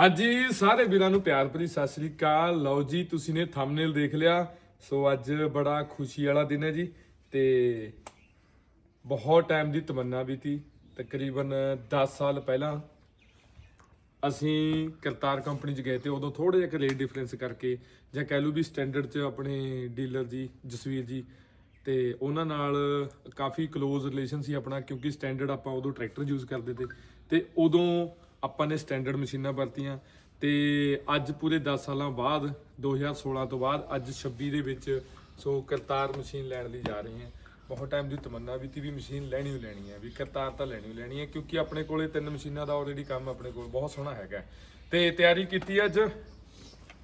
ਹਾਂਜੀ, ਸਾਰੇ ਵੀਰਾਂ ਨੂੰ ਪਿਆਰ ਭਰੀ ਸਤਿ ਸ੍ਰੀ ਅਕਾਲ। ਲਓ ਜੀ, ਤੁਸੀਂ ਨੇ ਥੰਬਨੇਲ ਦੇਖ ਲਿਆ। ਸੋ ਅੱਜ ਬੜਾ ਖੁਸ਼ੀ ਵਾਲਾ ਦਿਨ ਹੈ ਜੀ ਤੇ ਬਹੁਤ ਟਾਈਮ ਦੀ ਤਮੰਨਾ ਵੀ ਸੀ ਤਕਰੀਬਨ 10 ਸਾਲ ਪਹਿਲਾਂ ਅਸੀਂ ਕਰਤਾਰ ਕੰਪਨੀ 'ਚ ਗਏ ਤੇ ਉਦੋਂ ਥੋੜਾ ਜਿਹਾ ਰੇਟ ਡਿਫਰੈਂਸ ਕਰਕੇ ਜਾਂ ਕਹਿ ਲਓ ਵੀ ਸਟੈਂਡਰਡ 'ਚ ਆਪਣੇ ਡੀਲਰ ਜੀ, ਜਸਵੀਰ ਜੀ ਤੇ ਉਹਨਾਂ ਨਾਲ ਕਾਫੀ ক্লোਜ਼ ਰਿਲੇਸ਼ਨ ਸੀ ਆਪਣਾ ਕਿਉਂਕਿ ਸਟੈਂਡਰਡ ਆਪਾਂ ਉਦੋਂ ਟਰੈਕਟਰ ਯੂਜ਼ ਕਰਦੇ ਤੇ। ਤੇ ਉਦੋਂ ਆਪਾਂ ਨੇ ਸਟੈਂਡਰਡ ਮਸ਼ੀਨਾਂ ਵਰਤੀਆਂ ਤੇ ਅੱਜ ਪੂਰੇ 10 ਸਾਲਾਂ ਬਾਅਦ 2016 ਤੋਂ ਬਾਅਦ ਅੱਜ 26 ਦੇ ਵਿੱਚ ਸੋ ਕਰਤਾਰ ਮਸ਼ੀਨ ਲੈਣ ਲਈ ਜਾ ਰਹੇ ਹਾਂ। ਬਹੁਤ ਟਾਈਮ ਦੀ ਤਮੰਨਾ ਵੀ ਤੀ ਵੀ ਮਸ਼ੀਨ ਲੈਣੀ ਹੀ ਲੈਣੀ ਹੈ ਵੀ ਕਰਤਾਰ ਤਾਂ ਲੈਣੀ ਹੀ ਲੈਣੀ ਹੈ ਕਿਉਂਕਿ ਆਪਣੇ ਕੋਲੇ ਤਿੰਨ ਮਸ਼ੀਨਾਂ ਦਾ ਆਲਰੇਡੀ ਕੰਮ ਆਪਣੇ ਕੋਲ ਬਹੁਤ ਸੋਹਣਾ ਹੈਗਾ ਤੇ ਤਿਆਰੀ ਕੀਤੀ ਅੱਜ।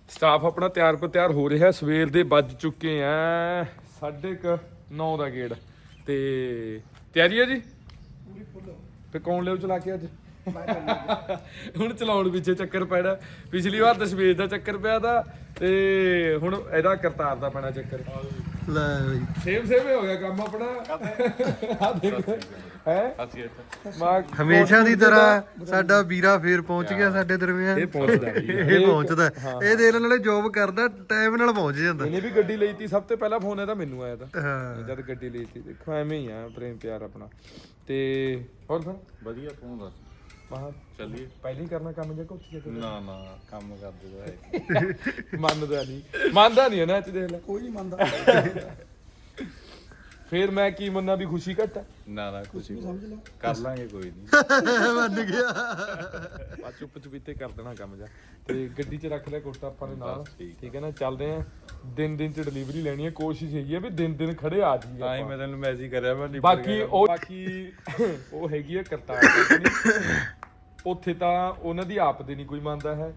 ਸਟਾਫ ਆਪਣਾ ਤਿਆਰ ਪਰ ਤਿਆਰ ਹੋ ਰਿਹਾ ਸਵੇਰ ਦੇ ਵੱਜ ਚੁੱਕੇ ਆ ਸਾਢੇ ਕੁ 9 ਦਾ ਗੇੜ। ਤੇ ਤਿਆਰੀ ਹੈ ਜੀ? ਤੇ ਕੌਣ ਲਿਓ ਚਲਾ ਕੇ ਅੱਜ? ਹੁਣ ਚਲਾਉਣ ਪਿੱਛੇ ਚੱਕਰ ਪੈਣਾ। ਪਿਛਲੀ ਵਾਰ ਦਸ਼ਮੇਸ਼ ਦਾ ਚੱਕਰ ਪਿਆ ਤਾਂ ਤੇ ਹੁਣ ਇਹਦਾ ਕਰਤਾਰ ਦਾ ਪੈਣਾ ਚੱਕਰ। ਲੈ ਬਈ। ਸੇਮ ਸੇਮ ਹੀ ਹੋ ਗਿਆ ਕੰਮ ਆਪਣਾ। ਆ ਦੇਖ। ਹੈ? ਮਾਂ ਹਮੇਸ਼ਾ ਦੀ ਤਰ੍ਹਾਂ ਸਾਡਾ ਵੀਰਾ ਫੇਰ ਪਹੁੰਚ ਗਿਆ ਸਾਡੇ ਦਰਮਿਆਨ। ਇਹ ਪਹੁੰਚਦਾ ਇਹ ਪਹੁੰਚਦਾ ਇਹ ਦੇਖ ਨਾਲੇ ਜੋਬ ਕਰਦਾ ਟਾਈਮ ਨਾਲ ਪਹੁੰਚ ਜਾਂਦਾ। ਇਹਨੇ ਵੀ ਗੱਡੀ ਲਈ ਤੀ। ਸਭ ਤੋਂ ਪਹਿਲਾਂ ਫੋਨ ਇਹਦਾ ਮੈਨੂੰ ਆਇਆ ਤਾਂ। ਜਦ ਗੱਡੀ ਲਈ ਤੀ। ਦੇਖੋ ਐਵੇਂ ਹੀ ਆ ਪ੍ਰੇਮ ਪਿਆਰ ਆਪਣਾ। ਤੇ ਹੋਰ ਫਿਰ ਵਧੀਆ ਤੂੰ ਦੱਸ। ਮਹਾ ਚੱਲੀਏ। ਪਹਿਲਾਂ ਹੀ ਕਰਨਾ ਕੰਮ ਜੇ ਕੁੱਛ ਜੇ ਨਾ ਨਾ ਕੰਮ ਕਰਦੇ ਤਾਂ ਹੈ ਮੰਨਦਾ ਨਹੀਂ। ਮੰਨਦਾ ਨਹੀਂ ਨਾ ਇਹ 'ਚ ਦੇਖ ਲੈ। ਕੋਈ ਨਹੀਂ ਮੰਨਦਾ। ਫਿਰ ਮੈਂ ਕੀ ਮੰਨਾਂ ਵੀ ਖੁਸ਼ੀ ਘੱਟ ਹੈ ਨਾ ਨਾ ਕੁਝ ਕਰ ਲਾਂਗੇ ਕੋਈ ਨਹੀਂ। ਮੰਨ ਗਿਆ। ਆ ਚੁੱਪ ਚੁਪੀਤੇ ਕਰ ਦੇਣਾ ਕੰਮ ਜਾ। ਤੇ ਗੱਡੀ 'ਚ ਰੱਖ ਲਿਆ ਕੋਟਾ ਆਪਾਂ ਨੇ ਨਾਲ। ਠੀਕ ਠੀਕ ਹੈ ਨਾ? ਚੱਲਦੇ ਆ ਦਿਨ ਦਿਨ 'ਚ ਡਿਲੀਵਰੀ ਲੈਣੀ ਹੈ। ਕੋਸ਼ਿਸ਼ ਇਹੀ ਹੈ ਵੀ ਦਿਨ ਦਿਨ ਖੜੇ ਆ ਜਾਈਏ ਤਾਂ ਹੀ ਆਪਾਂ। ਮੈਂ ਤੈਨੂੰ ਮੈਸੇਜ ਕਰਿਆ ਮੈਂ ਨਿਬੜ ਬਾਕੀ ਉਹ ਬਾਕੀ ਉਹ ਹੈਗੀ ਹੈ ਕਰਤਾਰ ਕੰਪਨੀ ਉੱਥੇ ਤਾਂ ਉਹਨਾਂ ਦੀ ਆਪ ਦੇ ਨਹੀਂ ਕੋਈ ਮੰਨਦਾ ਹੈ।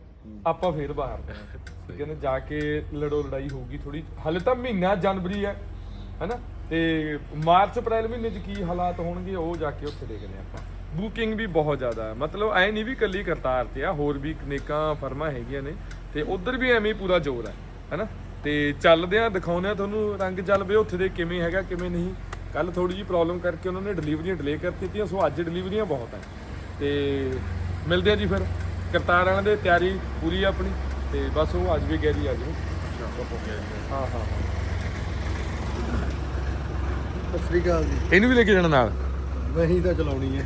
ਆਪਾਂ ਫੇਰ ਬਾਹਰ ਦੇ ਹਾਂ ਠੀਕ ਹੈ ਨਾ? ਜਾ ਕੇ ਲੜੋ ਲੜਾਈ ਹੋਊਗੀ ਥੋੜੀ ਹਲੇ ਤਾਂ ਮਹੀਨਾ ਜਨਵਰੀ ਹੈ। ਹੈਨਾ ਤੇ ਮਾਰਚ ਅਪ੍ਰੈਲ ਮਹੀਨੇ 'ਚ ਕੀ ਹਾਲਾਤ ਹੋਣਗੇ ਉਹ ਜਾ ਕੇ ਉੱਥੇ ਦੇਖਦੇ ਆਪਾਂ। ਬੁਕਿੰਗ ਵੀ ਬਹੁਤ ਜ਼ਿਆਦਾ ਹੈ। ਮਤਲਬ ਐ ਨਹੀਂ ਵੀ ਕੱਲੀ ਕਰਤਾਰ ਤੇ ਆ ਹੋਰ ਵੀ ਅਨੇਕਾਂ ਫਰਮਾਂ ਹੈਗੀਆਂ ਨੇ ਤੇ ਉਧਰ ਵੀ ਐਵੇਂ ਪੂਰਾ ਜ਼ੋਰ ਹੈ ਹੈਨਾ? ਤੇ ਚੱਲਦੇ ਆ ਦਿਖਾਉਂਦੇ ਆ ਤੁਹਾਨੂੰ ਰੰਗ ਚੱਲ ਪਏ ਉੱਥੇ ਦੇ ਕਿਵੇਂ ਹੈਗਾ ਕਿਵੇਂ ਨਹੀਂ। ਕੱਲ ਥੋੜੀ ਜੀ ਪ੍ਰੋਬਲਮ ਕਰਕੇ ਉਹਨਾਂ ਨੇ ਡਿਲੀਵਰੀਆਂ ਡਿਲੇ ਕਰ ਦਿੱਤੀਆਂ ਸੋ ਅੱਜ ਡਿਲੀਵਰੀਆਂ ਬਹੁਤ ਹੈ। ਤੇ ਮਿਲਦੇ ਆ ਜੀ ਫਿਰ। ਕਰਤਾਰ ਵਾਲਿਆਂ ਦੇ ਤਿਆਰੀ ਪੂਰੀ ਆ ਆਪਣੀ। ਤੇ ਬਸ ਉਹ ਅੱਜ ਵੀ ਗੈਰੀ ਅੱਜ ਹਾਂ ਹਾਂ ਹਾਂ। ਸਤਿ ਸ੍ਰੀ ਅਕਾਲ ਜੀ। ਇਹਨੂੰ ਵੀ ਲੈ ਕੇ ਜਾਣਾ ਨਾਲ? ਵਹੀ ਤਾਂ ਚਲਾਉਣੀ ਹੈ।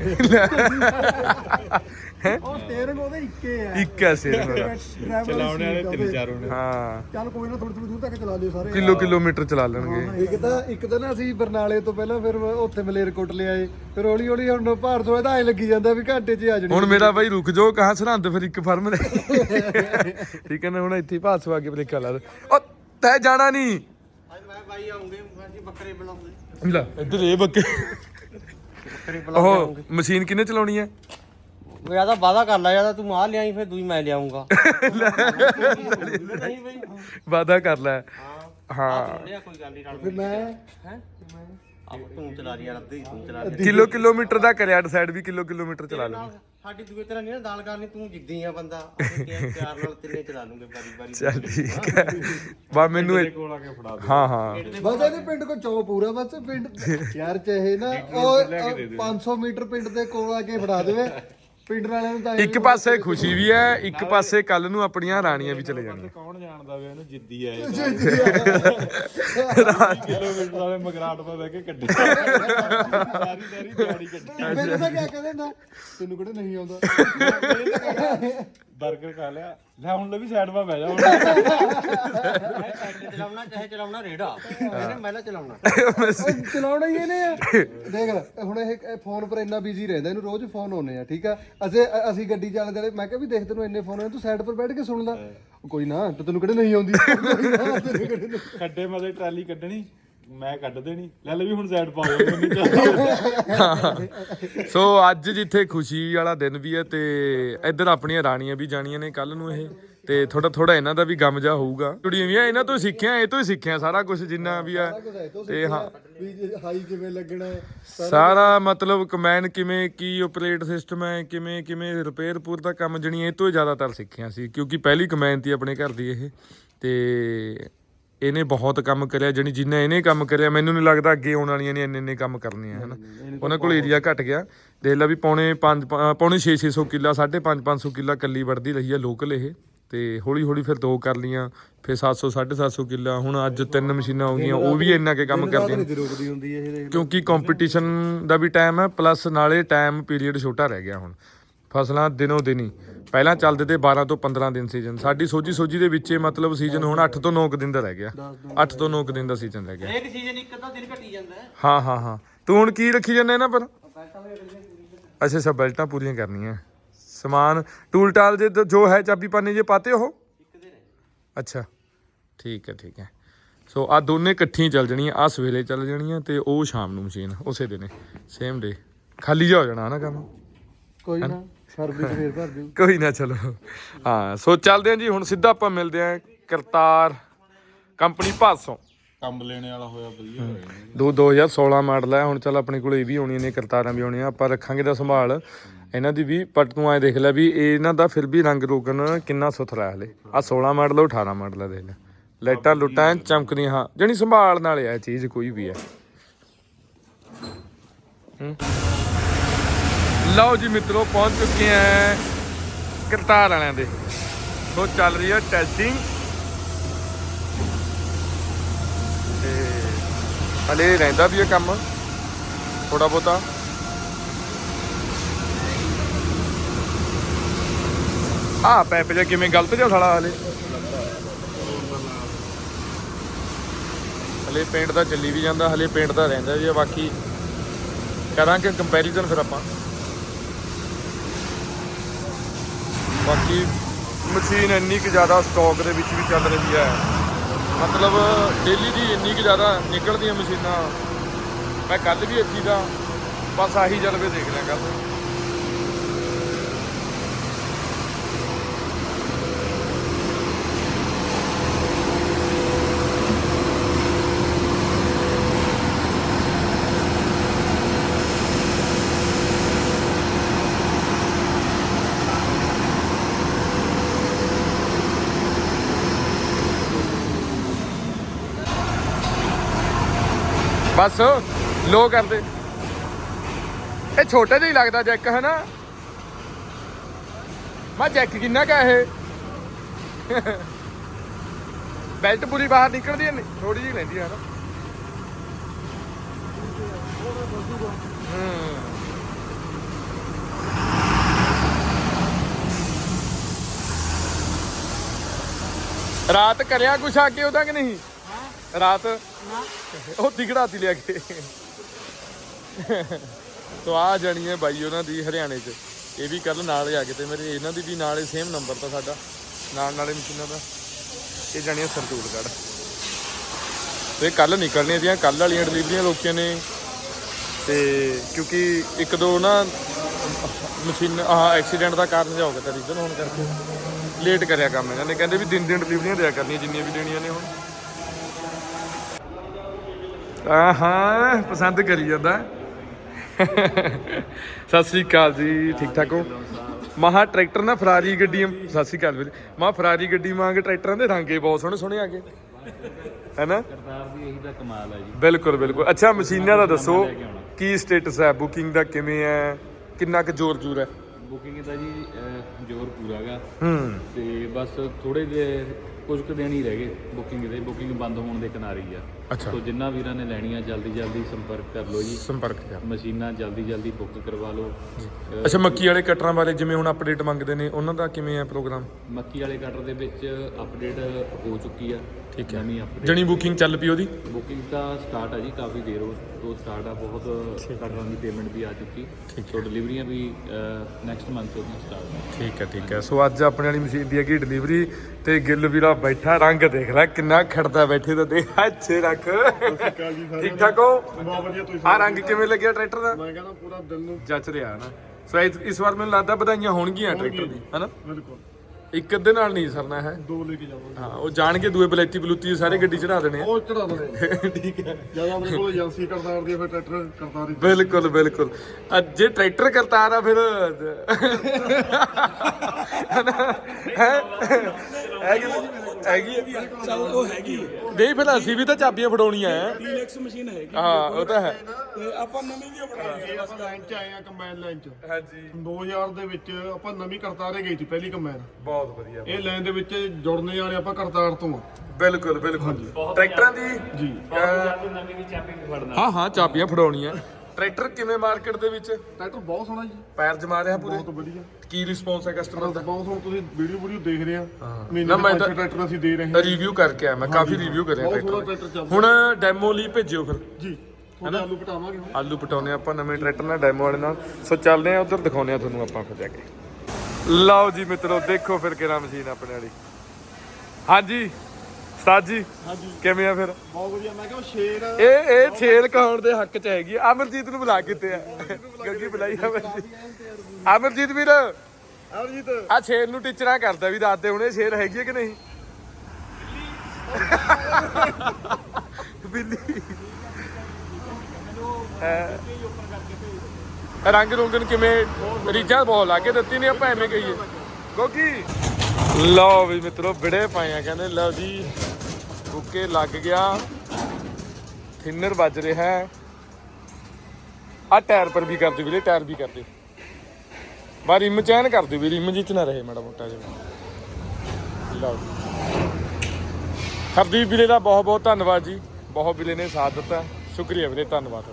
ਉਹ ਸਟੀਅਰਿੰਗ ਉਹਦੇ ਇੱਕੇ ਆ। ਇੱਕ ਹੈ ਸਿਰ ਮੇਰਾ ਚਲਾਉਣੇ ਵਾਲੇ ਤਿੰਨ ਚਾਰ ਹੋਣੇ ਹਾਂ। ਚੱਲ ਕੋਈ ਨਾ ਥੋੜੀ ਥੋੜੀ ਦੂਰ ਤੱਕ ਚਲਾ ਲਿਓ ਸਾਰੇ। ਕਿਲੋ ਕਿਲੋਮੀਟਰ ਚਲਾ ਲੈਣਗੇ। ਇੱਕ ਤਾਂ ਇੱਕ ਤਾਂ ਨਾ ਅਸੀਂ ਬਰਨਾਲੇ ਤੋਂ ਪਹਿਲਾਂ ਫਿਰ ਉੱਥੇ ਮਲੇਰਕੋਟ ਲਿਆਏ ਫਿਰ ਹੌਲੀ ਹੌਲੀ ਹੁਣ ਭਾਰਤ ਤੋਂ ਇਹਦਾ ਐ ਲੱਗੀ ਜਾਂਦਾ ਵੀ ਘੰਟੇ 'ਚ ਆ ਜਾਣੀ। ਹੁਣ ਮੇਰਾ ਬਾਈ ਰੁਕ ਜਾਓ ਕਹਾਂ ਸਰਹੰਦ ਫਿਰ ਇੱਕ ਫਰਮ ਨੇ ਠੀਕ ਹੈ ਨਾ ਹੁਣ ਇੱਥੇ ਭਾਸ ਵਾ ਕੇ ਬਲੇਕਾ ਲਾ ਦੇ। ਉਹ ਤੈ ਜਾਣਾ ਨਹੀਂ। ਮੈਂ ਬਾਈ ਆਉਂਗੇ ਮੈਂ ਜੀ ਬੱਕਰੇ ਬਣਾਉਂਗੇ ਲੈ। ਇੱਧਰ ਇਹ ਬੱਕੇ। ਉਹ ਮਸ਼ੀਨ ਕਿੰਨੇ ਚਲਾਉਣੀ ਹੈ? ਉਹ ਤਾਂ ਵਾਦਾ ਕਰ ਲੈ ਜਾਂ ਤਾਂ ਆ ਲਿਆਈ ਫਿਰ ਦੂਈ ਮੈਂ ਲਿਆਉਂਗਾ ਨਹੀਂ ਬਈ ਵਾਦਾ ਕਰ ਲੈ। ਹਾਂ। ਹਾਂ। ਕੋਈ ਗੱਲ ਨਹੀਂ ਰਲ ਫਿਰ ਮੈਂ ਹੈ? ਆਪ ਤੂੰ ਚਲਾ ਰਹੀ ਆ ਅੱਧੀ ਤੂੰ ਚਲਾ ਰਹੀ ਕਿਲੋ ਕਿਲੋਮੀਟਰ ਦਾ ਕਰਿਆ ਡਿਸਾਈਡ ਵੀ ਕਿਲੋ ਕਿਲੋਮੀਟਰ ਚਲਾ ਲੈ ਨਾਲ ਸਾਡੀ ਦੂਏ ਤਰ੍ਹਾਂ ਨਹੀਂ ਨਾ ਦਾਲ ਕਰਨੀ ਤੂੰ ਜਿੱਦੀ ਆ ਬੰਦਾ। ਪਿਆਰ ਨਾਲ ਤਿੰਨੇ ਚਲਾ ਲੂੰਗੇ ਬਾਰੀ ਬਾਰੀ ਚੱਲ ਠੀਕ ਹੈ ਬਾ ਮੈਨੂੰ ਇਹ- ਕੋਲ ਆ ਕੇ ਫੜਾ ਦੇ। ਹਾਂ ਹਾਂ। ਬਸ ਇਹਦੇ ਪਿੰਡ ਕੋ ਚੌ ਪੂਰਾ ਬਸ ਪਿੰਡ ਯਾਰ ਚਾਹੇ ਨਾ ਉਹ 500 ਮੀਟਰ ਪਿੰਡ ਦੇ ਕੋਲ ਆ ਕੇ ਫੜਾ ਦੇਵੇ। ਪਿੰਡ ਵਾਲਿਆਂ ਨੂੰ ਤਾਂ ਇੱਕ ਪਾਸੇ ਖੁਸ਼ੀ ਵੀ ਹੈ ਇੱਕ ਪਾਸੇ ਕੱਲ ਨੂੰ ਆਪਣੀਆਂ ਰਾਣੀਆਂ ਵੀ ਚਲੇ ਜਾਣੀਆਂ ਕੌਣ ਜਾਣਦਾ ਵੇ ਇਹਨੂੰ ਜਿੱਦੀ ਇਹ? ਕਿਲੋਮੀਟਰ ਵਾਲੇ ਮਗਰਾਟ ਪਾ ਬਹਿ ਕੇ ਕੱਢੇ। ਸਾਰੀ ਸਾਰੀ ਦਿਹਾੜੀ ਕੱਢੀ। ਮੈਨੂੰ ਤਾਂ ਕਿਆ ਕਹਿੰਦੇ ਹੁੰਦਾ? ਤੈਨੂੰ ਕਿਹੜੇ ਨਹੀਂ ਆਉਂਦਾ? 버ਗਰ ਖਾ ਲਿਆ। ਲੈ ਹੁਣ ਲੈ ਵੀ ਸਾਈਡ 'ਤੇ ਬਹਿ ਜਾ ਹੁਣ। ਚਾਹੇ ਚਲਾਉਣਾ ਚਾਹੇ ਚਲਾਉਣਾ ਰੇੜਾ। ਇਹਨੇ ਮੈਂ ਚਲਾਉਣਾ। ਉਹ ਚਲਾਉਣਾ ਹੀ ਇਹਨੇ ਆ। ਦੇਖ ਲੈ ਹੁਣ ਇਹ ਇਹ ਫੋਨ ਪਰ ਇੰਨਾ ਬਿਜ਼ੀ ਰਹਿੰਦਾ ਇਹਨੂੰ ਰੋਜ਼ ਫੋਨ ਆਉਨੇ ਆ ਠੀਕ ਆ? ਅਸੀਂ ਅ- ਅਸੀਂ ਗੱਡੀ ਚੱਲਦੇ ਵਾਲੇ ਮੈਂ ਕਿਹਾ ਵੀ ਦੇਖ ਤੈਨੂੰ ਇੰਨੇ ਫੋਨ ਆਉਂਦੇ ਤੂੰ ਸਾਈਡ ਪਰ ਬੈਠ ਕੇ ਸੁਣ ਲੈ। ਕੋਈ ਨਾ ਤੇ ਤੈਨੂੰ ਕਿਹੜੇ ਨਹੀਂ ਆਉਂਦੀ। ਕੋਈ ਨਾ, ਤੈਨੂੰ ਕਿਹੜੇ ਨਹੀਂ। ਖੱਡੇ ਮਦੇ ਟਰਾਲੀ ਕੱਢਣੀ। ਮੈਂ ਕੱਢ ਦੇਣੀ। ਲੈ ਲੈ ਵੀ ਹੁਣ ਪਾਓ ਮੈਨੂੰ ਚੱਲ ਸੋ ਅੱਜ ਜਿੱਥੇ ਖੁਸ਼ੀ ਵਾਲਾ ਦਿਨ ਵੀ ਹੈ ਤੇ ਇੱਧਰ ਆਪਣੀਆਂ ਰਾਣੀਆਂ ਵੀ ਜਾਣੀਆਂ ਨੇ ਕੱਲ ਨੂੰ ਇਹ। ਤੇ ਥੋੜਾ ਥੋੜਾ ਇਹਨਾਂ ਦਾ ਵੀ ਗਮ ਜਾ ਹੋਊਗਾ। ਕੁੜੀਆਂ ਵੀ ਆ, ਇਹਨਾਂ ਤੋਂ ਸਿੱਖਿਆ ਇਹ ਤੋਂ ਹੀ ਸਿੱਖਿਆ ਸਾਰਾ ਕੁਝ ਜਿੰਨਾ ਵੀ ਆ। ਤੇ ਹਾਂ। ਵੀ ਜੇ ਹਾਈ ਕਿਵੇਂ ਲੱਗਣਾ ਹੈ। ਸਾਰਾ ਮਤਲਬ ਕਮੈਨ ਕਿਵੇਂ ਕੀ ਆਪਰੇਟ ਸਿਸਟਮ ਹੈ ਕਿਵੇਂ ਕਿਵੇਂ ਰਿਪੇਅਰ ਪੂਰ ਦਾ ਕੰਮ ਜਣੀ ਇਹ ਤੋਂ ਹੀ ਜ਼ਿਆਦਾਤਰ ਸਿੱਖਿਆ ਸੀ। ਕਿਉਂਕਿ ਪਹਿਲੀ ਕਮੈਨ ਤੀ ਆਪਣੇ ਘਰ ਦੀ ਇਹ। ਤੇ ਇਹਨੇ ਬਹੁਤ ਕੰਮ ਕਰਿਆ ਜਾਣੀ ਜਿੰਨਾ ਇਹਨੇ ਕੰਮ ਕਰਿਆ ਮੈਨੂੰ ਨਹੀਂ ਲੱਗਦਾ ਅੱਗੇ ਆਉਣ ਵਾਲੀਆਂ ਨੇ ਇੰਨੇ ਇੰਨੇ ਕੰਮ ਕਰਨੇ ਆ ਹਨਾ? ਉਹਨਾਂ ਕੋਲ ਏਰੀਆ ਘਟ ਗਿਆ। ਦੇਖ ਲਾ ਵੀ ਪੌਣੇ 5 ਪੌਣੇ 6 600 ਕਿੱਲਾ 5.5 500 ਕਿੱਲਾ ਕੱਲੀ ਵੜਦੀ ਰਹੀ ਆ ਲੋਕਲ ਇਹ। ਤੇ ਹੌਲੀ ਹੌਲੀ ਫਿਰ ਦੋ ਕਰ ਲੀਆਂ ਫਿਰ 700 750 ਕਿੱਲਾ ਹੁਣ ਅੱਜ ਤਿੰਨ ਮਸ਼ੀਨਾਂ ਹੋ ਗਈਆਂ ਉਹ ਵੀ ਇੰਨਾ ਕੇ ਕੰਮ ਕਰਦੀਆਂ ਕਿਉਂਕਿ ਕੰਪੀਟੀਸ਼ਨ ਦਾ ਵੀ ਟਾਈਮ ਹੈ ਪਲੱਸ ਨਾਲੇ ਟਾਈਮ ਪੀਰੀਅਡ ਛੋਟਾ ਰਹਿ ਗਿਆ ਹੁਣ। ਫਸਲਾਂ ਦਿਨੋ ਦਿਨੀ ਪਹਿਲਾਂ ਚੱਲਦੇ ਤੇ 12 ਤੋਂ 15 ਦਿਨ ਸੀਜ਼ਨ ਸਾਡੀ ਸੋਜੀ ਸੋਜੀ ਦੇ ਵਿੱਚੇ ਮਤਲਬ ਸੀਜ਼ਨ ਹੁਣ 8 ਤੋਂ 9 ਕੁ ਦਿਨ ਦਾ ਰਹਿ ਗਿਆ। 8 ਤੋਂ 9 ਕੁ ਦਿਨ ਦਾ ਸੀਜ਼ਨ ਰਹਿ ਗਿਆ। ਹਰੇਕ ਸੀਜ਼ਨ ਇੱਕ ਅੱਧਾ ਦਿਨ ਘਟੀ ਜਾਂਦਾ ਹੈ। ਹਾਂ ਹਾਂ ਹਾਂ। ਤੂੰ ਹੁਣ ਕੀ ਰੱਖੀ ਜਾਂਦਾ ਇਹਨਾਂ ਪਰ? ਅੱਛਾ ਅੱਛਾ ਬੈਲਟਾਂ ਪੂਰੀਆਂ ਕਰਨੀਆਂ। ਸਮਾਨ ਟੂਲ ਟਾਲ ਜੇ ਜੋ ਹੈ ਚਾਬੀ ਪਾਨੇ ਜੇ ਪਾਤੇ ਹੋ ਅੱਛਾ ਠੀਕ ਹੈ ਠੀਕ ਹੈ। ਸੋ ਆ ਦੋਨੇ ਇਕੱਠੀਆਂ ਚੱਲ ਜਾਣੀਆਂ। ਆ ਸਵੇਰੇ ਚੱਲ ਜਾਣੀਆਂ ਤੇ ਉਹ ਸ਼ਾਮ ਨੂੰ ਮਸ਼ੀਨ ਉਸੇ ਦਿਨੇ। ਸੇਮ ਡੇ ਖਾਲੀ ਜਾ ਹੋ ਜਾਣਾ ਨਾ ਕੰਮ? ਕੋਈ ਨਾ। ਚ ਫੇਰ ਭਰ ਜੂ ਕੋਈ ਨਾ ਚਲੋ। ਹਾਂ ਸੋ ਚੱਲਦੇ ਹਾਂ ਜੀ ਹੁਣ ਸਿੱਧਾ ਆਪਾਂ ਮਿਲਦੇ ਹਾਂ ਕਰਤਾਰ ਕੰਪਨੀ ਭਾਸੋਂ ਕੰਮ ਲੈਣੇ ਵਾਲਾ ਹੋਇਆ ਵਧੀਆ ਹੋਇਆ ਦੋ 2016 ਮਾਡਲ ਹੈ ਹੁਣ ਚੱਲ ਆਪਣੇ ਕੋਲ ਇਹ ਵੀ ਆਉਣੀਆਂ ਨੇ ਕਰਤਾਰਾਂ ਵੀ ਆਉਣੀਆਂ ਆਪਾਂ ਰੱਖਾਂਗੇ ਦਾ ਸੰਭਾਲ। ਇਹਨਾਂ ਦੀ ਵੀ ਪਟ ਤੂੰ ਐ ਦੇਖ ਲੈ ਵੀ ਇਹ ਇਹਨਾਂ ਦਾ ਫਿਰ ਵੀ ਰੰਗ ਰੋਗਨ ਕਿੰਨਾ ਸੁਥਰਾ ਹੈ ਹਲੇ। ਆ 16 ਮਾਡਲ ਉਹ 18 ਮਾਡਲ ਹੈ ਦੇਖ ਲੈ। ਲਾਈਟਾਂ ਲੁੱਟਾਂ ਐਨ ਚਮਕਦੀਆਂ ਹਾਂ। ਜਣੀ ਸੰਭਾਲ ਨਾਲ ਹੈ ਚੀਜ਼ ਕੋਈ ਵੀ ਹੈ। ਹੂੰ। ਲਓ ਜੀ ਮਿੱਤਰੋ, ਪਹੁੰਚ ਚੁੱਕੇ ਆ ਕਰਤਾਰ ਵਾਲਿਆਂ ਦੇ। ਸੋ ਚੱਲ ਰਹੀ ਹੈ ਟੈਸਟਿੰਗ ਤੇ ਹਲੇ ਰਹਿੰਦਾ ਵੀ ਇਹ ਕੰਮ ਥੋੜਾ ਬਹੁਤਾ। ਆ ਪੈਪ ਜਿਹਾ ਕਿਵੇਂ ਗਲਤ ਜਿਹਾ ਸਾਲਾ ਹਲੇ? ਹਲੇ ਪੇਂਟ ਦਾ ਚੱਲੀ ਵੀ ਜਾਂਦਾ, ਹਲੇ ਪੇਂਟ ਦਾ ਰਹਿੰਦਾ ਵੀ ਆ ਬਾਕੀ ਕਰਾਂਗੇ ਕੰਪੈਰੀਜ਼ਨ ਫਿਰ ਆਪਾਂ। ਬਾਕੀ ਮਸ਼ੀਨ ਇੰਨੀ ਕਿ ਜ਼ਿਆਦਾ ਸਟਾਕ ਦੇ ਵਿੱਚ ਵੀ ਚੱਲ ਰਹੀ ਹੈ। ਮਤਲਬ ਡੇਲੀ ਦੀ ਇੰਨੀ ਕਿ ਜ਼ਿਆਦਾ ਨਿਕਲਦੀਆਂ ਮਸ਼ੀਨਾਂ। ਮੈਂ ਕੱਲ ਵੀ ਇੱਥੀ ਦਾ ਬਸ ਆਹੀ ਜਲਵੇ ਦੇਖ ਲਿਆ ਕੱਲ ਬਸ ਲੋ ਕਰਦੇ। ਇਹ ਛੋਟਾ ਜਿਹਾ ਹੀ ਲੱਗਦਾ ਜੈਕ ਹੈ ਨਾ ਮੈਂ ਜੈਕ ਕਿੰਨਾ ਕਾ ਇਹ? ਬੈਲਟ ਪੂਰੀ ਬਾਹਰ ਨਿਕਲਦੀ ਹੈ ਥੋੜੀ ਜਿਹੀ ਲੈਂਦੀ ਹੈ। ਨਾ ਰਾਤ ਕਰਿਆ ਕੁਛ ਆ ਕੇ ਉਹਦਾ ਕਿ ਨਹੀਂ? ਰਾਤ। ਉਹ ਦਿਗੜਾਤੀ ਲਿਆ ਕੇ। ਤੋ ਆ ਜਾਣੀ ਹੈ ਬਾਈ ਉਹਨਾਂ ਦੀ ਹਰਿਆਣੇ 'ਚ। ਇਹ ਵੀ ਕੱਲ ਨਾਲ ਹੀ ਆ ਗਏ ਤੇ ਮੇਰੇ ਇਹਨਾਂ ਦੀ ਵੀ ਨਾਲੇ ਸੇਮ ਨੰਬਰ ਤਾਂ ਸਾਡਾ। ਨਾਲ ਨਾਲੇ ਮਸ਼ੀਨਾਂ ਦਾ। ਇਹ ਜਾਣੀਆਂ ਸਰਦੂਲਗੜ੍ਹ। ਤੇ ਕੱਲ ਨਿਕਲਣੀਆਂ ਸੀਆਂ ਕੱਲ ਵਾਲੀਆਂ ਡਿਲੀਵਰੀਆਂ ਰੋਕੀਆਂ ਨੇ। ਤੇ ਕਿਉਂਕਿ ਇੱਕ ਦੋ ਨਾ ਮਸ਼ੀਨ ਆਹ ਐਕਸੀਡੈਂਟ ਦਾ ਕਾਰਨ ਜਾ ਹੋ ਗਿਆ ਤਾਂ ਰੀਜ਼ਨ ਹੋਣ ਕਰਕੇ। ਲੇਟ ਕਰਿਆ ਕੰਮ ਇਹਨਾਂ ਨੇ। ਕਹਿੰਦੇ ਵੀ ਦਿਨ ਦਿਨ ਡਿਲੀਵਰੀਆਂ ਦਿਆ ਕਰਨੀਆਂ ਜਿੰਨੀਆਂ ਵੀ ਦੇਣੀਆਂ ਨੇ ਹੁਣ ਆਹਾਂ ਪਸੰਦ ਕਰੀ ਜਾਂਦਾ। ਸਤਿ ਸ੍ਰੀ ਅਕਾਲ ਜੀ ਠੀਕ ਠਾਕ ਹੋ? ਮਹਾ ਟਰੈਕਟਰ ਨਾ ਫਰਾਰੀ ਗੱਡੀ ਸਤਿ ਸ੍ਰੀ ਅਕਾਲ ਵੀਰੇ। ਮਾ ਫਰਾਰੀ ਗੱਡੀ ਵਾਂਗ ਟਰੈਕਟਰਾਂ ਦੇ ਰੰਗੇ ਬਹੁਤ ਸੋਹਣੇ ਸੋਹਣੇ ਆ ਗਏ ਹੈਨਾ? ਸਰਦਾਰ ਦੀ ਇਹੀ ਤਾਂ ਕਮਾਲ ਹੈ ਜੀ। ਬਿਲਕੁਲ ਬਿਲਕੁਲ। ਅੱਛਾ ਮਸ਼ੀਨਾਂ ਦਾ ਦੱਸੋ ਕੀ ਸਟੇਟਸ ਹੈ? ਬੁਕਿੰਗ ਦਾ ਕਿਵੇਂ ਹੈ? ਕਿੰਨਾ ਕੁ ਜ਼ੋਰ ਜ਼ੋਰ ਹੈ? ਬੁਕਿੰਗ ਦਾ ਜੀ ਜ਼ੋਰ ਪੂਰਾ ਗਾ ਹੂੰ। ਤੇ ਬਸ ਥੋੜੇ ਜਿਹੇ ਕੁਝ ਕੁ ਦਿਨ ਹੀ ਰਹਿ ਗਏ ਬੁਕਿੰਗ ਦੇ। ਬੁਕਿੰਗ ਬੰਦ ਹੋਣ ਦੇ ਕਿਨਾਰੇ ਹੀ ਆ। ਅੱਛਾ। ਸੋ ਜਿੰਨਾ ਵੀਰਾਂ ਨੇ ਲੈਣੀ ਆ ਜਲਦੀ ਜਲਦੀ ਸੰਪਰਕ ਕਰ ਲਓ ਜੀ। ਸੰਪਰਕ ਕਰ ਮਸ਼ੀਨਾਂ ਜਲਦੀ ਜਲਦੀ ਬੁੱਕ ਕਰਵਾ ਲਓ। ਅੱਛਾ ਮੱਕੀ ਵਾਲੇ ਕਟਰਾਂ ਬਾਰੇ ਜਿਵੇਂ ਹੁਣ ਅਪਡੇਟ ਮੰਗਦੇ ਨੇ ਉਹਨਾਂ ਦਾ ਕਿਵੇਂ ਹੈ ਪ੍ਰੋਗਰਾਮ ਮੱਕੀ ਵਾਲੇ ਕਟਰ ਦੇ ਵਿੱਚ ਅਪਡੇਟ ਹੋ ਚੁੱਕੀ ਆ। ਠੀਕ ਹੈ। ਨਵੀਂ ਅਪਡੇਟ ਜਣੀ ਬੁਕਿੰਗ ਚੱਲ ਪਈ ਉਹਦੀ? ਬੁਕਿੰਗ ਤਾਂ ਸਟਾਰਟ ਆ ਜੀ ਕਾਫੀ ਦੇਰ ਹੋ ਤੋਂ ਸਟਾਰਟ ਆ ਬਹੁਤ ਕਟਰਾਂ ਦੀ ਪੇਮੈਂਟ ਵੀ ਆ ਚੁੱਕੀ। ਸੋ ਡਿਲੀਵਰੀਆਂ ਵੀ ਨੈਕਸਟ ਮੰਥ ਤੋਂ ਸਟਾਰਟ ਠੀਕ ਹੈ ਠੀਕ ਹੈ। ਸੋ ਅੱਜ ਆਪਣੇ ਵਾਲੀ ਮਸ਼ੀਨ ਦੀ ਹੈਗੀ ਡਿਲੀਵਰੀ ਤੇ ਗਿੱਲ ਵੀਰਾ ਬੈਠਾ ਰੰਗ ਦੇਖ ਲੈ ਕਿੰਨਾ ਖੜਦਾ ਬੈਠੇ ਤਾਂ ਦੇਖ ਅੱਛੇ ਰੱਖ ਠੀਕ ਠਾਕ ਹੋ ਬਹੁਤ ਵਧੀਆ ਤੁਸੀਂ ਆ ਰੰਗ ਕਿਵੇਂ ਲੱਗਿਆ ਟਰੈਕਟਰ ਦਾ? ਮੈਂ ਕਹਿੰਦਾ ਪੂਰਾ ਦਿਲ ਨੂੰ ਜੱਚ ਰਿਹਾ ਨਾ। ਸੋ ਇਸ ਇਸ ਵਾਰ ਮੈਨੂੰ ਲੱਗਦਾ ਵਧਾਈਆਂ ਹੋਣਗੀਆਂ ਟਰੈਕਟਰ ਦੀ ਹਨਾ? ਬਿਲਕੁਲ। ਇੱਕ ਅੱਧੇ ਨਾਲ ਨਹੀਂ ਸਰਨਾ ਹੈ। ਦੋ ਲੈ ਕੇ ਜਾਵਾਂਗੇ। ਹਾਂ ਉਹ ਜਾਣ ਕੇ ਦੂਏ ਬਲੈਤੀ ਬਲੂਤੀ ਸਾਰੇ ਗੱਡੀ ਚੜਾ ਦੇਣੇ ਆ। ਉਹ ਚੜਾ ਦਵੇ ਠੀਕ ਹੈ। ਜਦ ਆਪਣੇ ਕੋਲ ਏਜੰਸੀ ਕਰਤਾਰ ਦੀ ਫਿਰ ਟਰੈਕਟਰ ਕਰਤਾਰ ਹੀ ਬਿਲਕੁਲ ਬਿਲਕੁਲ। ਅੱਜ ਜੇ ਟਰੈਕਟਰ ਕਰਤਾਰ ਆ ਫਿਰ ਹੈ? ਹੈਗੀ ਹੈਗੀ ਚੱਲ ਉਹ ਹੈਗੀ ਨਹੀਂ ਫਿਰ ਅਸੀਂ ਵੀ ਤਾਂ ਚਾਬੀਆਂ ਫੜਾਉਣੀਆਂ ਐ। ਡੀਲੈਕਸ ਮਸ਼ੀਨ ਹੈਗੀ। ਹਾਂ ਉਹ ਤਾਂ ਹੈ। ਤੇ ਆਪਾਂ ਨਵੀਂ ਵੀ ਬਣਾਉਣੀ ਇਹ ਆਪਾਂ ਲਾਈਨ 'ਚ ਆਏ ਆ ਕੰਬਾਈਨ ਲਾਈਨ 'ਚ। ਹਾਂਜੀ। 2000 ਦੇ ਵਿੱਚ ਆਪਾਂ ਨਵੀਂ ਕਰਤਾਰੇ ਗਈ ਸੀ ਪਹਿਲੀ ਕੰਬਾਈਨ ਬਹੁਤ ਵਧੀਆ ਇਹ ਲਾਈਨ ਦੇ ਵਿੱਚ ਜੁੜਨੇ ਵਾਲੇ ਆਪਾਂ ਕਰਤਾਰ ਤੋਂ ਆ। ਬਿਲਕੁਲ ਬਿਲਕੁਲ। ਟਰੈਕਟਰਾਂ ਦੀ ਜੀ। ਹਾਂ ਹਾਂ ਚਾਬੀਆਂ ਫੜਾਉਣੀਆਂ। ਟਰੈਕਟਰ ਕਿਵੇਂ ਮਾਰਕੀਟ ਦੇ ਵਿੱਚ? ਟਰੈਕਟਰ ਬਹੁਤ ਸੋਹਣਾ ਜੀ। ਪੈਰ ਜਮਾ ਰਿਹਾ ਪੂਰੇ? ਬਹੁਤ ਵਧੀਆ। ਕੀ ਰਿਸਪੌਂਸ ਹੈ ਕਸਟਮਰ ਦਾ? ਬਹੁਤ ਹੁਣ ਤੁਸੀਂ ਵੀਡੀਓ ਵੀਡੀਓ ਦੇਖ ਰਹੇ ਆ। ਮਹੀਨੇ ਮੈਂ ਟਰੈਕਟਰ ਅਸੀਂ ਦੇ ਰਹੇ ਹਾਂ। ਰਿਵਿਊ ਕਰਕੇ ਆਇਆ ਮੈਂ ਕਾਫੀ ਰਿਵਿਊ ਕਰਿਆ ਸੋਹਣਾ ਟਰੈਕਟਰ ਹੁਣ ਡੈਮੋ ਲਈ ਭੇਜਿਓ ਫਿਰ। ਜੀ ਤੁਹਾਡੇ ਆਲੂ ਪਟਾਵਾਂਗੇ ਆਲੂ ਪਟਾਉਨੇ ਆਪਾਂ ਨਵੇਂ ਟਰੈਕਟਰ ਨਾਲ ਡੈਮੋ ਵਾਲੇ ਨਾਲ। ਸੋ ਚੱਲਦੇ ਆ ਉਧਰ ਦਿਖਾਉਨੇ ਆ ਤੁਹਾਨੂੰ ਆਪਾਂ ਫਿਰ ਜਾ ਕੇ। ਲਓ ਜੀ ਮਿੱਤਰੋ ਦੇਖੋ ਫਿਰ ਕਿਹੜਾ ਮਸ਼ੀਨ ਆਪਣੇ ਵਾਲੀ। ਹਾਂਜੀ। ਉਸਤਾਦ ਜੀ? ਹਾਂਜੀ। ਕਿਵੇਂ ਆ ਫਿਰ? ਬਹੁਤ ਵਧੀਆ। ਮੈਂ ਕਿਹਾ ਉਹ ਸ਼ੇਰ ਇਹ ਇਹ ਛੇਲ ਕਹਾਉਣ ਦੇ ਹੱਕ ਚ ਹੈਗੀ। ਆ। ਅਮਰਜੀਤ ਨੂੰ ਬੁਲਾ ਕਿਤੇ ਆ ਗੱਗੀ ਬੁਲਾਈ ਅਮਰਜੀਤ। ਅਮਰਜੀਤ ਵੀਰ। ਅਰਜੀਤ ਆ ਛੇਲ ਨੂੰ ਟੀਚਰਾਂ ਕਰਦਾ ਵੀ ਦੱਸਦੇ ਹੁਣ ਇਹ ਛੇਲ ਹੈਗੀ ਹੈ ਕਿ ਨਹੀਂ? ਬਿੱਲੀ। ਅਹ ਰੰਗ ਰੁੰਗਨ ਕਿਵੇਂ ਰੀਜਾਂ ਬਹੁਤ ਲਾ ਕੇ ਦਿੱਤੀ ਨਹੀਂ ਆਪਾਂ ਐਵੇਂ ਕਹੀਏ। ਗੋਗੀ। ਲਓ ਵੀ ਮਿੱਤਰੋ ਵਿੜੇ ਪਾਏ ਆ ਕਹਿੰਦੇ ਲਓ ਜੀ। ਓਕੇ ਲੱਗ ਗਿਆ। ਥਿਨਰ ਵੱਜ ਰਿਹਾ ਹੈ। ਆ ਟਾਇਰ ਪਰ ਵੀ ਕਰਦੇ ਵੀਰੇ ਟਾਇਰ ਵੀ ਕਰਦੇ। ਬਾ ਰਿਮ ਚੈਨ ਕਰ ਦਿਓ ਵੀ ਰਿਮ ਜਿੱਚ ਨਾ ਰਹੇ ਮਾੜਾ ਮੋਟਾ ਜਿਹਾ। ਲਓ। ਹਰਦੀਪ ਵੀਰੇ ਦਾ ਬਹੁਤ ਬਹੁਤ ਧੰਨਵਾਦ ਜੀ। ਬਹੁਤ ਵੀਰੇ ਨੇ ਸਾਥ ਦਿੱਤਾ। ਸ਼ੁਕਰੀਆ ਵੀਰੇ ਧੰਨਵਾਦ।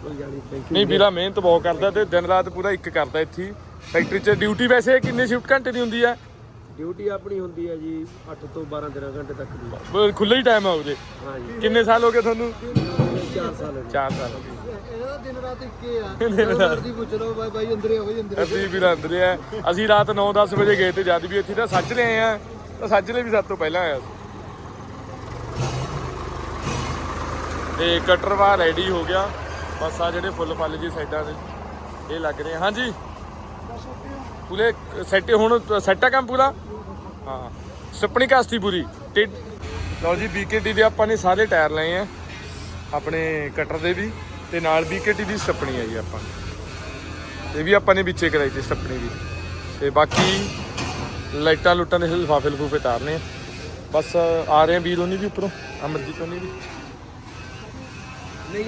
ਨਹੀਂ ਵੀਰਾ। ਮਿਹਨਤ ਬਹੁਤ ਕਰਦਾ ਤੇ ਦਿਨ ਰਾਤ ਪੂਰਾ ਇੱਕ ਕਰਦਾ ਇੱਥੇ ਹੀ। ਫੈਕਟਰੀ 'ਚ ਡਿਊਟੀ ਵੈਸੇ ਕਿੰਨੇ ਸ਼ਿਫਟ ਘੰਟੇ ਦੀ ਹੁੰਦੀ ਆ? ਡਿਊਟੀ ਆਪਣੀ ਹੁੰਦੀ ਹੈ ਜੀ 8 ਤੋਂ 12 13 ਘੰਟੇ ਤੱਕ ਦੀ। ਖੁੱਲਾ ਹੀ ਟਾਈਮ ਆ ਉਹਦੇ। ਹਾਂਜੀ। ਕਿੰਨੇ ਸਾਲ ਹੋ ਗਏ ਤੁਹਾਨੂੰ? 4 ਸਾਲ ਹੋ 4 ਸਾਲ ਹੋ ਗਏ। ਦਿਨ ਰਾਤ ਇੱਕੇ ਆ। ਜਦੋਂ ਮਰਜ਼ੀ ਪੁੱਛ ਲਓ ਬਾਈ ਬਾਈ ਅੰਦਰੇ ਹੋ ਬਾਈ ਅੰਦਰੇ। ਅਸੀਂ ਵੀ ਅੰਦਰ ਆ। ਅਸੀਂ ਰਾਤ 9-10 ਵਜੇ ਗਏ ਤੇ ਜਦ ਵੀ ਇੱਥੇ ਤਾਂ ਸੱਜਰੇ ਆਏ ਆ। ਤਾਂ ਸੱਜਰੇ ਵੀ ਸਾਡੇ ਤੋਂ ਪਹਿਲਾਂ ਆਇਆ ਸੀ। ਤੇ ਕਟਰਵਾ ਰੈਡੀ ਹੋ ਗਿਆ। ਬਸ ਆ ਜਿਹੜੇ ਫੁੱਲ ਫਲ ਜੀ ਸਾਈਡਾਂ ਦੇ ਇਹ ਲੱਗ ਰਹੇ ਆ। ਹਾਂਜੀ? ਪੂਰੇ ਸੈੱਟ ਹੁਣ ਸੈੱਟ ਆ ਕੰਮ ਪੂਰਾ? ਹਾਂ। ਸਪਣੀ ਕਾਸਤੀ ਪੂਰੀ। ਤੇ ਲਓ ਜੀ ਬੀਕੇਟੀ ਦੇ ਆਪਾਂ ਨੇ ਸਾਰੇ ਟਾਇਰ ਲਏ ਆ। ਆਪਣੇ ਕਟਰ ਦੇ ਵੀ, ਤੇ ਨਾਲ ਬੀਕੇਟੀ ਦੀ ਸਪਣੀ ਆਈ ਆਪਾਂ ਇਹ ਵੀ ਆਪਾਂ ਨੇ ਵਿੱਚੇ ਕਰਾਈ ਤੇ ਸਟੱਪਣੀ ਵੀ ਤੇ ਬਾਕੀ ਲਾਈਟਾਂ ਲੁੱਟਾਂ ਦੇ ਲਿਫਾਫੇ ਲਫੂਫੇ ਤਾਰਨੇ ਆ। ਬਸ ਆ ਰਹੇ ਆ ਵੀਰ ਉਹਨੀ ਵੀ ਉੱਪਰੋਂ, ਅਮਰਜੀਤ ਉਹਨੀ ਵੀ। ਨਹੀਂ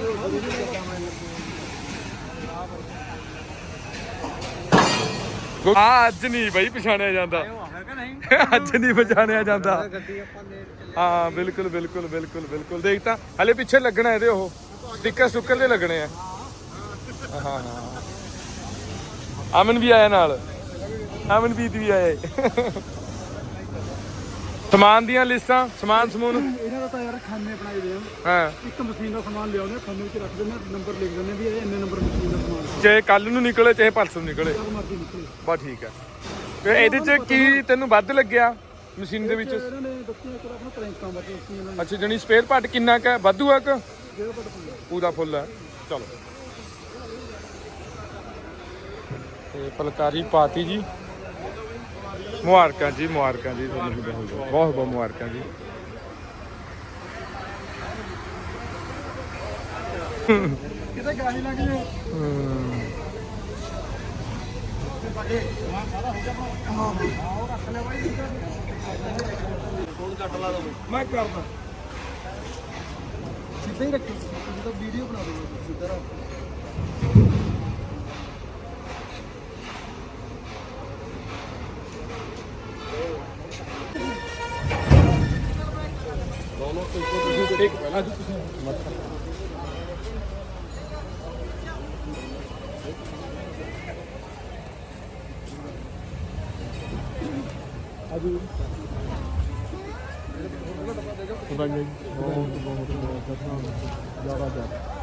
ਆ ਅੱਜ ਨਹੀਂ ਬਈ ਪਛਾਣਿਆ ਜਾਂਦਾ। ਅੱਜ ਨਹੀਂ ਪਛਾਣਿਆ ਜਾਂਦਾ। ਹਾਂ ਬਿਲਕੁਲ ਬਿਲਕੁਲ ਬਿਲਕੁਲ ਬਿਲਕੁਲ। ਦੇਖ ਤਾਂ ਹਲੇ ਪਿੱਛੇ ਲੱਗਣਾ ਇਹਦੇ ਉਹ। ਸਟicker ਸਟੁੱਕਰ ਦੇ ਲੱਗਣੇ ਆ। ਹਾਂ ਹਾਂ ਅਮਨ ਵੀ ਆਇਆ ਨਾਲ। ਅਮਨਪ੍ਰੀਤ ਵੀ ਆਏ ਸਮਾਨ ਦੀਆਂ ਲਿਸਟਾਂ ਸਮਾਨ ਸਮੂਨ। ਇਹਨਾਂ ਦਾ ਤਾਂ ਯਾਰ ਖਾਨੇ ਬਣਾਏ ਦੇ ਆ। ਹਾਂ। ਇੱਕ ਮਸ਼ੀਨ ਦਾ ਸਮਾਨ ਲਿਆਉਂਦੇ ਖਾਨੇ ਵਿੱਚ ਰੱਖ ਦਿੰਦੇ ਨੰਬਰ ਲਿਖ ਦਿੰਦੇ ਵੀ ਇਹ ਇੰਨੇ ਨੰਬਰ ਮਸ਼ੀਨ ਦਾ ਸਮਾਨ ਚਾਹੇ ਕੱਲ ਨੂੰ ਨਿਕਲੇ ਚਾਹੇ ਪਰਸੋਂ ਨੂੰ ਨਿਕਲੇ। ਜਦ ਮਰਜ਼ੀ ਨਿਕਲੇ। ਬਸ ਠੀਕ ਹੈ ਤੇ ਇਹਦੇ ਚ ਕੀ ਤੈਨੂੰ ਵੱਧ ਲੱਗਿਆ ਮਸ਼ੀਨ ਦੇ ਵਿੱਚ? ਇਹਨਾਂ ਨੇ ਦੱਸਿਆ ਇੱਕ ਆਪਣਾ ਕਲੈਂਕਾਂ ਬਾਰੇ ਅਸੀਂ ਇਹਨਾਂ ਅੱਛਾ ਜਣੀ ਸਪੇਅਰ ਪਾਰਟ ਕਿੰਨਾ ਕੁ ਹੈ? ਵਾਧੂ ਆ ਕਿ ਜਿਹੜਾ ਪੂਰਾ ਫੁੱਲ ਹੈ ਚਲੋ। ਤੇ ਫਲਕਾਰੀ ਪਾਤੀ ਜੀ। ਮੁਬਾਰਕਾਂ ਜੀ ਮੁਬਾਰਕਾਂ ਜੀ, ਤੁਹਾਨੂੰ ਵੀ ਬਹੁਤ ਬਹੁਤ ਬਹੁਤ ਮੁਬਾਰਕਾਂ ਜੀ। ਕਿਤੇ ਗਾਲੀ ਲੱਗ ਜੇ ਮੈਂ ਕਰਦਾ। ਸਿੱਧਾ ਹੀ ਰੱਖੀ, ਤੁਸੀਂ ਵੀਡੀਓ ਬਣਾ ਦਿਓ ਸਿੱਧਾ ਰੱਖ। 아주 도달력 너무 너무 대단한 여러 가지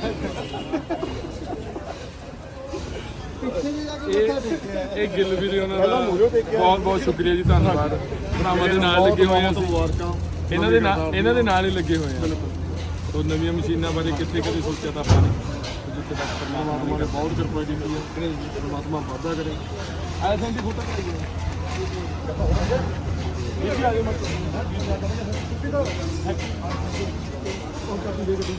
Thank you. ਇਹ ਗਿੱਲ ਵੀਰੇ ਉਹਨਾਂ ਦਾ ਬਹੁਤ ਬਹੁਤ ਸ਼ੁਕਰੀਆ ਜੀ ਧੰਨਵਾਦ। ਭਰਾਵਾਂ ਦੇ ਨਾਲ ਲੱਗੇ ਹੋਏ ਆ। ਅਸੀਂ ਇਹਨਾਂ ਦੇ ਨਾਲ ਇਹਨਾਂ ਦੇ ਨਾਲ ਹੀ ਲੱਗੇ ਹੋਏ ਆ। ਉਹ ਨਵੀਆਂ ਮਸ਼ੀਨਾਂ ਬਾਰੇ ਕਿੱਥੇ ਕਦੇ ਸੋਚਿਆ ਤਾਂ ਆਪਾਂ ਨੇ ਜਿੱਥੇ ਤੱਕ ਪਰਮਾਤਮਾ ਨੇ ਬਹੁਤ ਕਿਰਪਾ ਕੀਤੀ ਹੈ। ਪਰਮਾਤਮਾ ਵਾਧਾ ਕਰੇ। ਆਇਆ ਸੰਦੀ ਫੋਟੋ ਕਰਾਈਏ ਇਹ ਵੀ ਆ ਗਏ ਮਤ। ਉਹ ਕਾਪੀ ਦੇ ਗੱਡੀ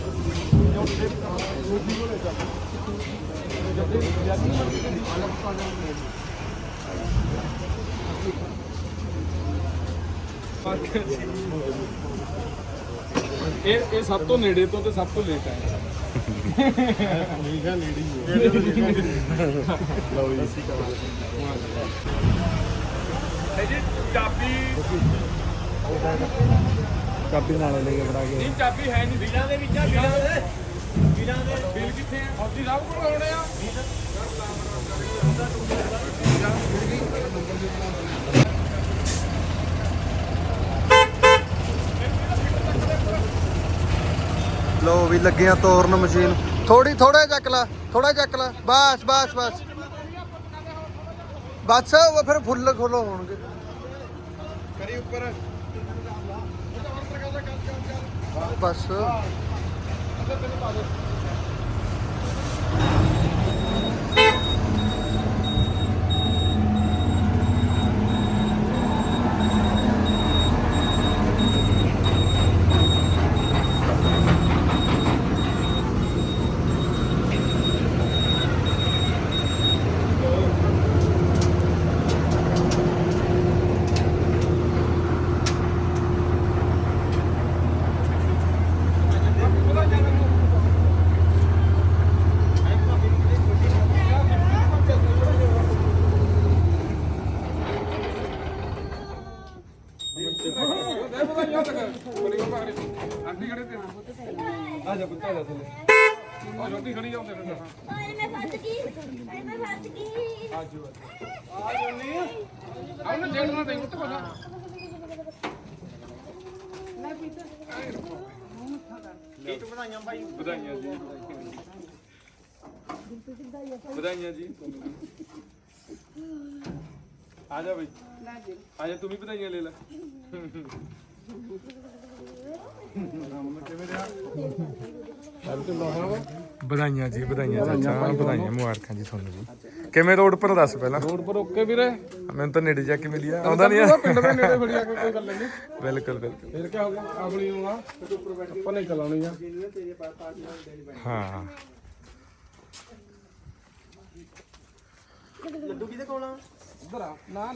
ਇਹ ਇਹ ਸਭ ਤੋਂ ਨੇੜੇ ਤੋਂ ਤੇ ਸਭ ਤੋਂ ਲੇਟ ਹੈ ਹੈ ਜੀ ਚਾਬੀ। ਨਾਲ ਲੈ ਕੇ ਫੜਾ ਨਹੀਂ ਚਾਬੀ ਹੈ ਨਹੀਂ। ਬਿਲਾਂ ਦੇ ਵਿੱਚ ਆ ਬਿਲਾਂ ਦੇ। ਬਿਲਾਂ ਕਿੱਥੇ ਆ ਫੌਜੀ ਸਾਹਿਬ ਕੋਲ ਆਉਣੇ ਆ ਲੋ ਵੀ ਲੱਗਿਆ ਤੋਰਨ ਮਸ਼ੀਨ। ਥੋੜੀ ਥੋੜਾ ਚੱਕ ਲਾ ਥੋੜਾ ਚੱਕ ਲਾ। ਬਸ ਬਸ ਬਸ। ਬਸ ਉਹ ਫਿਰ ਫੁੱਲ ਖੋਲੋ ਹੋਣਗੇ। ਕਰੀ ਉੱਪਰ। ਬਸ। ਆ ਜਾ ਪੁੱਤਾ ਆ ਜੋਤੀ ਖੜੀ ਜਾਉਂਦੇ ਨੇ ਹਾਏ ਮੈਂ ਫਸ ਗਈ ਹਾਏ ਮੈਂ ਫਸ ਗਈ ਆਜੋ ਆਜੋ ਨਹੀਂ ਆਉਣਾ ਜੇੜਨਾ ਤੇ ਉੱਤੇ ਕੋਲਾ ਵਧਾਈਆਂ ਭਾਈ ਵਧਾਈਆਂ ਜੀ ਵਧਾਈਆਂ ਜੀ ਆ ਜਾ ਬਈ। ਆ ਜਾ, ਤੂੰ ਵੀ ਵਧਾਈਆਂ ਲੈ ਲੈ। ਵਧਾਈਆਂ ਜੀ ਵਧਾਈਆਂ ਚਾਚਾ ਵਧਾਈਆਂ ਮੁਬਾਰਕਾਂ ਜੀ ਤੁਹਾਨੂੰ ਜੀ। ਕਿਵੇਂ ਰੋਡ ਪਰ ਦੱਸ ਪਹਿਲਾਂ? ਰੋਡ ਪਰ ਓਕੇ ਵੀਰੇ? ਮੈਨੂੰ ਤਾਂ ਨੇੜੇ ਜਾ ਕੇ ਮਿਲੀ ਆ। ਆਉਂਦਾ ਨਹੀਂ ਆ? ਪਿੰਡ ਦੇ ਨੇੜੇ ਫੜੀ ਆ ਕੇ ਕੋਈ ਗੱਲ ਨਹੀਂ। ਬਿਲਕੁਲ ਬਿਲਕੁਲ। ਫਿਰ ਕੀ ਹੋ ਗਿਆ? ਆਪਣੀ ਨੂੰ ਆ। ਆਪਾਂ ਨੇ ਚਲਾਉਣੀ ਆ। ਹਾਂ। ਉਧਰ ਆ। ਨਾ